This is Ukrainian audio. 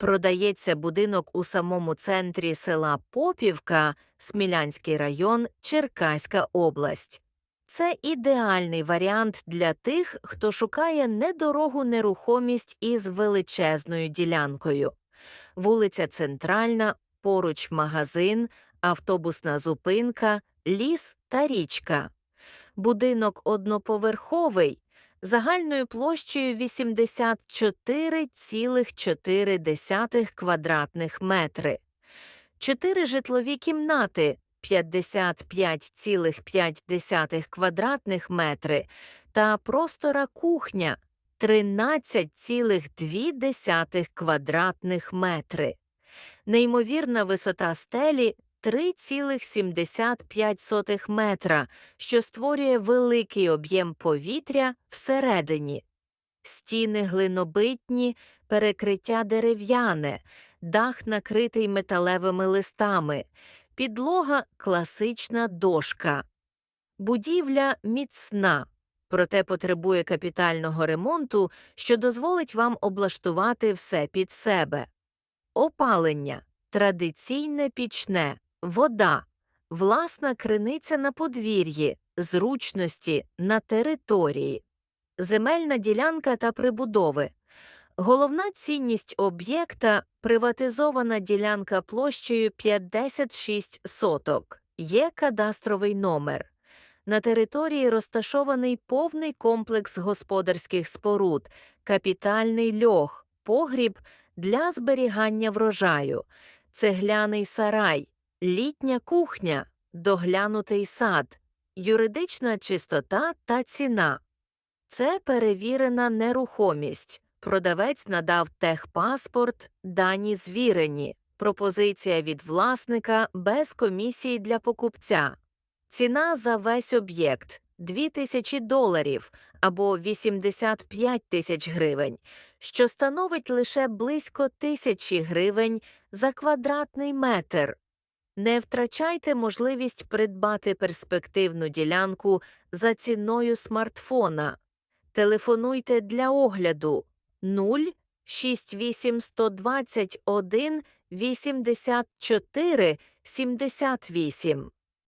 Продається будинок у самому центрі села Попівка, Смілянський район, Черкаська область. Це ідеальний варіант для тих, хто шукає недорогу нерухомість із величезною ділянкою. Вулиця Центральна, поруч магазин, автобусна зупинка, ліс та річка. Будинок одноповерховий загальною площею 84,4 квадратних метри. Чотири житлові кімнати 55,5 квадратних метри та простора кухня 13,2 квадратних метри. Неймовірна висота стелі 3,75 метра, що створює великий об'єм повітря всередині. Стіни глинобитні, перекриття дерев'яне, дах накритий металевими листами, підлога класична дошка. Будівля міцна, проте потребує капітального ремонту, що дозволить вам облаштувати все під себе. Опалення традиційне пічне, вода, власна криниця на подвір'ї, зручності на території, земельна ділянка та прибудови. Головна цінність об'єкта приватизована ділянка площею 56 соток, є кадастровий номер. На території розташований повний комплекс господарських споруд, капітальний льох, погріб для зберігання врожаю, цегляний сарай, літня кухня, доглянутий сад, юридична чистота та ціна. Це перевірена нерухомість. Продавець надав техпаспорт, дані звірені, пропозиція від власника без комісії для покупця. Ціна за весь об'єкт 2000 доларів або 85 тисяч гривень, що становить лише близько тисячі гривень за квадратний метр. Не втрачайте можливість придбати перспективну ділянку за ціною смартфона. Телефонуйте для огляду 0 68 121 84 78.